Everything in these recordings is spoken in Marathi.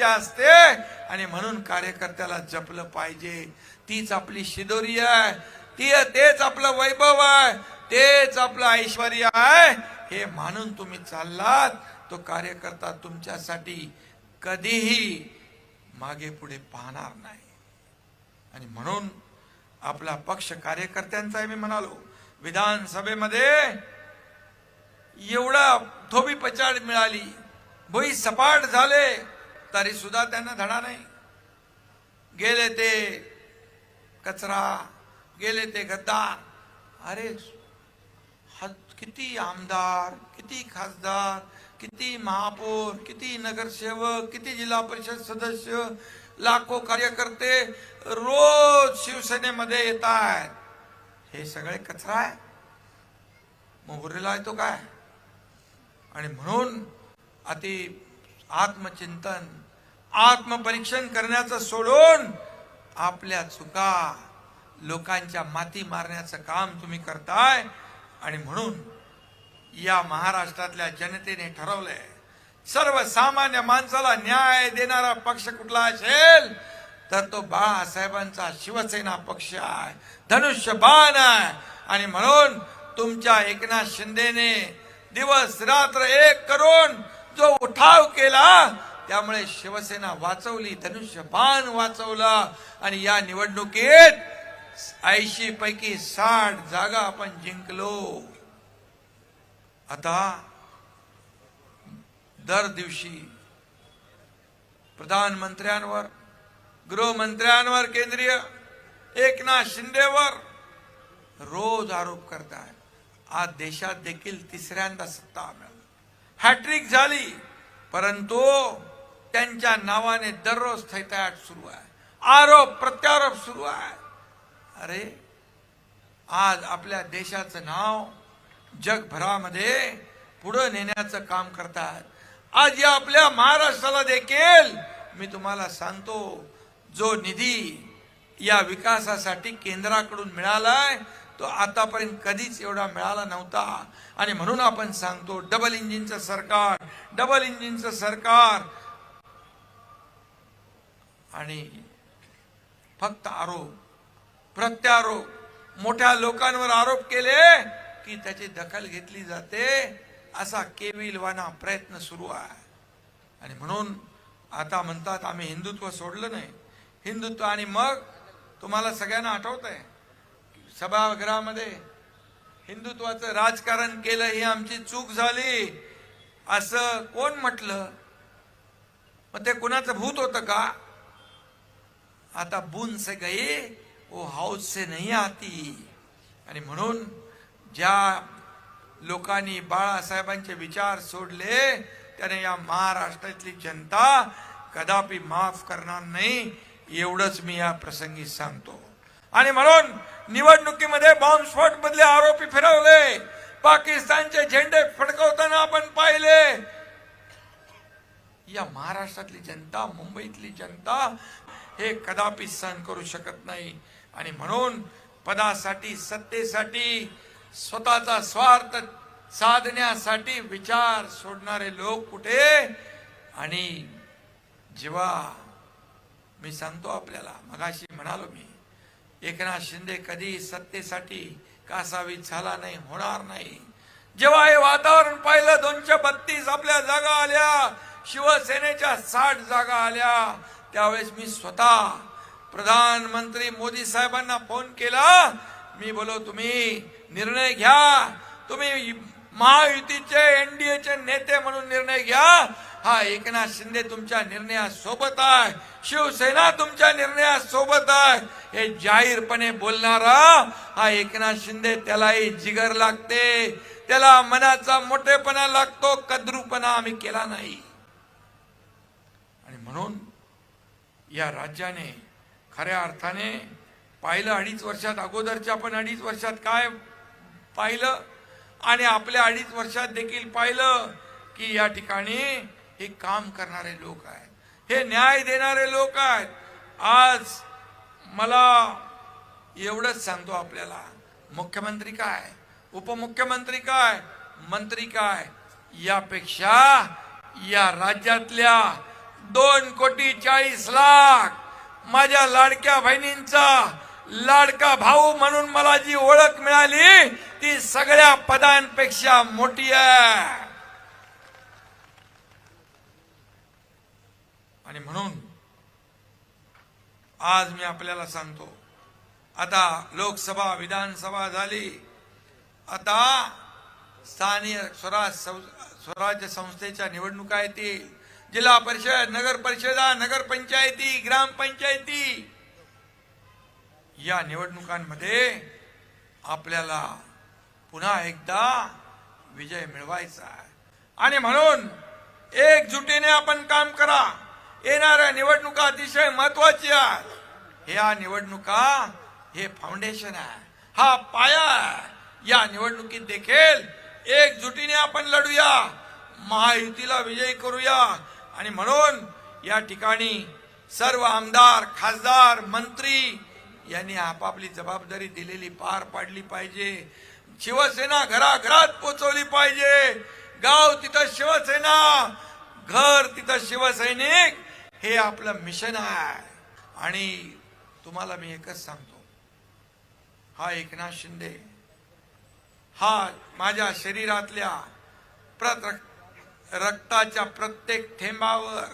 इच्छा असते आणि म्हणून कार्यकर्त्याला जपलं पाहिजे. तीच आपली शिदोरी आहे. ती तेच आपलं वैभव आहे. तेच आपलं ऐश्वर आहे. हे मानून तुम्ही चाललात तो कार्यकर्ता तुमच्यासाठी कधीही मागे पुढे पाहणार नाही. आणि म्हणून आपला पक्ष कार्यकर्त्यांचा मी म्हणालो. विधानसभेमध्ये एवढा थोबी पचाड मिळाली. भुई सपाट झाले. तरी सुद्धा त्यांना धडा नाही. गेले ते कचरा गेले ते गद्दार. अरे किती आमदार किती खासदार किती महापौर किती नगरसेवक किती जिल्हा परिषद सदस्य लाखो कार्यकर्ते रोज शिवसेनेमध्ये येत आहेत हे सगळे कचरा आहे. मोहरीला येतो काय? आणि म्हणून अति आत्मचिंतन आत्मपरीक्षण करण्याचं सोडून आपल्या चुका लोकांच्या माती मारण्याचं काम तुम्ही करताय. आणि म्हणून या महाराष्ट्रातल्या जनतेने ठरवलंय सर्वसामान्य माणसाला न्याय देणारा पक्ष कुठला असेल तर तो बाळासाहेबांचा शिवसेना पक्ष आहे. धनुष्य बाण आहे. आणि म्हणून तुमच्या एकनाथ शिंदेने दिवस रात्र एक करून जो उठाव केला त्यामुळे शिवसेना वाचवली धनुष्यबाण वाचवला. आणि या निवडणुकीत ऐंशी पैकी साठ जागा आपण जिंकलो. आता दर दिवशी प्रधानमंत्र्यांवर गृहमंत्र्यांवर केंद्रीय एकनाथ शिंदेवर रोज आरोप करताय. आज देशात देखील तिसऱ्यांदा सत्ता मिळाली हॅट्रिक झाली परंतु त्यांच्या नावाने दररोज थैताट सुरू आहे. आरोप प्रत्यारोप सुरू आहे. अरे आज आपल्या देशाचं नाव जगभरामध्ये पुढं नेण्याचं काम करतात. आज या आपल्या महाराष्ट्राला देखील मी तुम्हाला सांगतो जो निधी या विकासासाठी केंद्राकडून मिळालाय तो आतापर्यंत कधीच एवढा मिळाला नव्हता. आणि म्हणून आपण सांगतो डबल इंजिनचं सरकार डबल इंजिनचं सरकार आणि फक्त आरोप प्रत्यारोप मोठ्या लोकांवर आरोप केले की त्याची दखल घेतली जाते असा केविलवाना प्रयत्न सुरू आहे. आणि म्हणून आता म्हणतात आम्ही हिंदुत्व सोडलं नाही. हिंदुत्व आणि मग तुम्हाला सगळ्यांना आठवत आहे सभागृहामध्ये हिंदुत्वाचं राजकारण केलं ही आमची चूक झाली. असं कोण म्हटलं? मग ते कुणाचं भूत होतं का? आता बुन से गए वो हाऊस से नाही आती। आणि म्हणून ज्या लोकांनी बाळासाहेबांचे विचार सोडले त्याने या महाराष्ट्रातली जनता कदापि माफ करणार नाही एवढंच मी या प्रसंगी सांगतो. आणि म्हणून निवडणुकीमध्ये बॉम्बस्फोट मधले आरोपी फिरवले. पाकिस्तानचे झेंडे फडकवताना आपण पाहिले. या महाराष्ट्रातली जनता मुंबईतली जनता हे कदापि सहन करू शकत नाही. आणि म्हणून पदासाठी सत्तेसाठी स्वतःचा स्वार्थ साधण्यासाठी विचार सोडणारे लोक कुठे? आणि जेव्हा मी सांगतो आपल्याला मगाशी म्हणालो मी एकनाथ शिंदे कधी सत्तेसाठी कासावीत झाला नाही होणार नाही. जेव्हा हे वातावरण पाहिलं दोनशे बत्तीस आपल्या जागा आल्या शिवसेनेच्या साठ जागा आल्या त्यावेळेस मी स्वतः प्रधानमंत्री मोदी साहेबांना फोन केला. मी बोलो तुम्ही निर्णय घ्या. तुम्ही महायुतीचे एनडीएचे नेते म्हणून निर्णय घ्या. हा एकनाथ शिंदे तुमच्या निर्णयासोबत आहे. शिवसेना तुमच्या निर्णयासोबत आहे. हे जाहीरपणे बोलणारा हा एकनाथ शिंदे त्यालाही जिगर लागते. त्याला मनाचा मोठेपणा लागतो कद्रूपणा आम्ही केला नाही. आणि म्हणून या राज्याने खऱ्या अर्थाने पाहिलं अडीच वर्षात अगोदरच्या पण अडीच वर्षात काय पाहिलं? आणि आपल्या अडीच वर्षात देखील पाहिलं की या ठिकाणी हे काम करणारे लोक आहेत. हे न्याय देणारे लोक आहेत. आज मला एवढंच सांगतो आपल्याला. मुख्यमंत्री काय? उपमुख्यमंत्री काय? मंत्री काय? यापेक्षा या राज्यातल्या दोन कोटी चाळीस लाख माझ्या लाडक्या बहिणींचा लाडका भाऊ म्हणून मला जी ओळख मिळाली ती सगळ्या पदांपेक्षा मोठी आहे. आणि म्हणून आज मी आपल्याला सांगतो आता लोकसभा विधानसभा झाली आता स्थानिक स्वराज स्वराज्य संस्थेच्या निवडणुका येतील. जिल्हा परिषद नगर परिषदा नगर पंचायती ग्रामपंचायती या निवडणुकांमध्ये आपल्याला पुन्हा एकदा विजय मिळवायचा आहे. आणि म्हणून एकजुटीने आपण काम करा. येणाऱ्या निवडणुका अतिशय महत्वाची आहेत. ह्या निवडणुका हे फाउंडेशन आहे. हा पाया आहे. या निवडणुकीत देखील एकजुटीने आपण लढूया. महायुतीला विजयी करूया. आणि म्हणून या ठिकाणी सर्व आमदार खासदार मंत्री यांनी आपापली जबाबदारी दिलेली पार पाडली पाहिजे. शिवसेना घराघरात पोचवली पाहिजे. गाव तिथं शिवसेना घर तिथं शिवसैनिक हे आपलं मिशन आहे. आणि तुम्हाला मी एकच सांगतो. हा एकनाथ शिंदे हा माझ्या शरीरातल्या प्रत रक्ताच्या प्रत्येक थेंबावर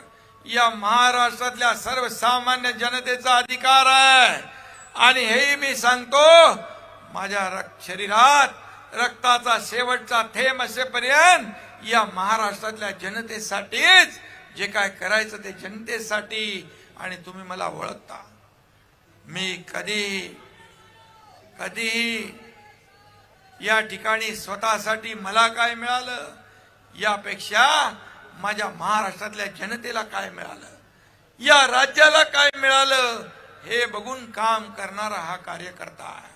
या महाराष्ट्रातल्या सर्वसामान्य जनतेचा अधिकार आहे. आणि हेही मी सांगतो माझ्या रक्त शरीरात रक्ताचा शेवटचा थेंब असेपर्यंत या महाराष्ट्रातल्या जनतेसाठीच जे काय करायचं ते जनतेसाठी आणि तुम्ही मला ओळखता. मी कधी कधीही या ठिकाणी स्वतःसाठी मला काय मिळालं यापेक्षा माझ्या महाराष्ट्रातल्या जनतेला काय मिळालं? या राज्याला काय मिळालं? हे बघून काम करणारा हा कार्यकर्ता आहे.